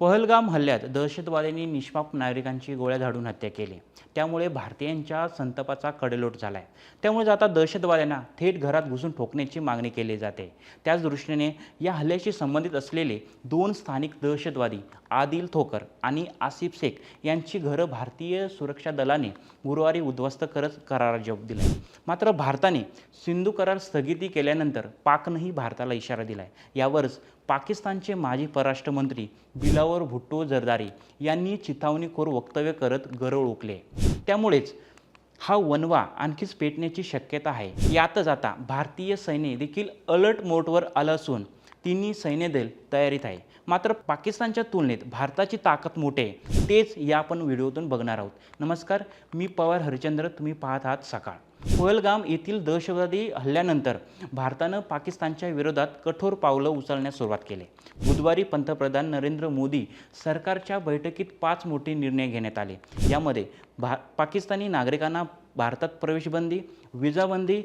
पहलगाम हल्ल्यात दहशतवाद्यांनी निष्पाप नागरिकांची गोळ्या झाडून हत्या केली. त्यामुळे भारतीयांच्या संतापाचा कडेलोट झाला आहे त्यामुळे आता दहशतवाद्यांना थेट घरात घुसून ठोकण्याची मागणी केली जाते. त्याच दृष्टीने या हल्ल्याशी संबंधित असलेले दोन स्थानिक दहशतवादी आदिल थोकर आणि आसिफ शेख यांची घरं भारतीय सुरक्षा दलाने गुरुवारी उद्ध्वस्त करत करार जबाब दिला मात्र भारताने सिंधू करार स्थगिती केल्यानंतर पाकनंही भारताला इशारा दिला आहे यावरच पाकिस्तानचे माजी परराष्ट्र मंत्री बिलावर भुट्टो जरदारी यांनी चिथावणीखोर वक्तव्य करत गरळ ओकले त्यामुळेच हा वनवा आणखीच पेटण्याची शक्यता आहे. यातच आता भारतीय सैन्य देखील अलर्ट मोडवर आलं असून तिन्ही सैन्यदल तयारीत आहे. मात्र पाकिस्तानच्या तुलनेत भारताची ताकद मोठी आहे. तेच या आपण व्हिडिओतून बघणार आहोत. नमस्कार मी पवार हरिचंद्र तुम्ही पाहत आहात सकाळ. पहलगाम येथील दहशतवादी हल्ल्यानंतर भारतानं पाकिस्तानच्या विरोधात कठोर पावलं उचलण्यास सुरुवात केली. बुधवारी पंतप्रधान नरेंद्र मोदी सरकारच्या बैठकीत पाच मोठे निर्णय घेण्यात आले. यामध्ये भा पाकिस्तानी नागरिकांना भारतात प्रवेशबंदी विजाबंदी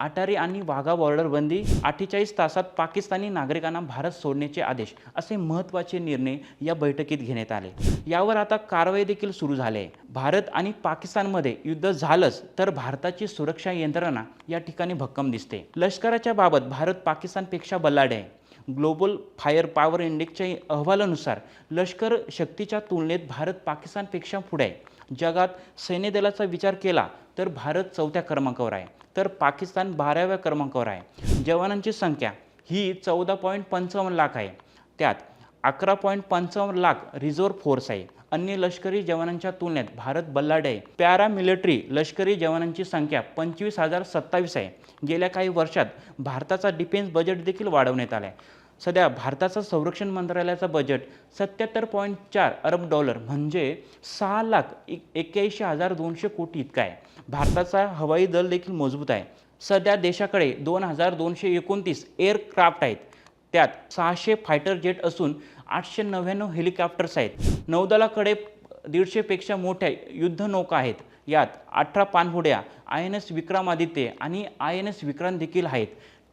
अटारी आणि वाघा बॉर्डर बंदी अठ्ठेचाळीस तासात पाकिस्तानी नागरिकांना भारत सोडण्याचे आदेश असे महत्त्वाचे निर्णय या बैठकीत घेण्यात आले. यावर आता कारवाई देखील सुरू झाली आहे. भारत आणि पाकिस्तानमध्ये युद्ध झालंच तर भारताची सुरक्षा यंत्रणा या ठिकाणी भक्कम दिसते. लष्कराच्या बाबत भारत पाकिस्तानपेक्षा बल्लाढ्य आहे. ग्लोबल फायर पॉवर इंडेक्सच्या अहवालानुसार लष्कर शक्तीच्या तुलनेत भारत पाकिस्तानपेक्षा पुढे आहे. जगात सैन्यदलाचा विचार केला तर भारत चौथ्या क्रमांकावर आहे. तर पाकिस्तान बाराव्या क्रमांकावर आहे. जवानांची संख्या ही चौदा पॉईंट पंचावन्न लाख आहे. त्यात अकरा पॉईंट पंचावन्न लाख रिझर्व्ह फोर्स आहे. अन्य लष्करी जवानांच्या तुलनेत भारत बल्लाड आहे पॅरामिलिटरी लष्करी जवानांची संख्या पंचवीस हजार सत्तावीस आहे. गेल्या काही वर्षात भारताचा डिफेन्स बजेट देखील वाढवण्यात आला आहे सध्या भारताचं संरक्षण मंत्रालयाचं बजेट सत्याहत्तर पॉईंट चार अरब डॉलर म्हणजे सहा लाख एक एक्क्याऐंशी हजार दोनशे कोटी इतका आहे. भारताचा हवाई दल देखील मजबूत आहे. सध्या देशाकडे दोन हजार दोनशे एकोणतीस एअरक्राफ्ट आहेत. त्यात सहाशे फायटर जेट असून आठशे नव्याण्णव हेलिकॉप्टर्स आहेत. नौदलाकडे दीडशेपेक्षा मोठ्या युद्धनौका आहेत. यात अठरा पाणबुड्या आय एन एस विक्रमादित्य आणि आय एन एस विक्रांत देखील आहेत.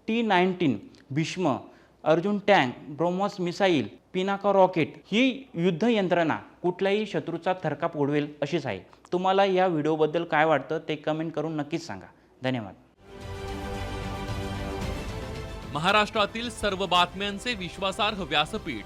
T nineteen Bhishma Arjun tank BrahMos missile Pinaka rocket ही युद्ध यंत्रणा कुठल्याही शत्रूचा थरकाप उडवेल अशीच आहे. तुम्हाला या व्हिडिओबद्दल काय वाटतं ते कमेंट करून नक्कीच सांगा. धन्यवाद. महाराष्ट्रातील सर्व बातम्यांचे विश्वासार्ह व्यासपीठ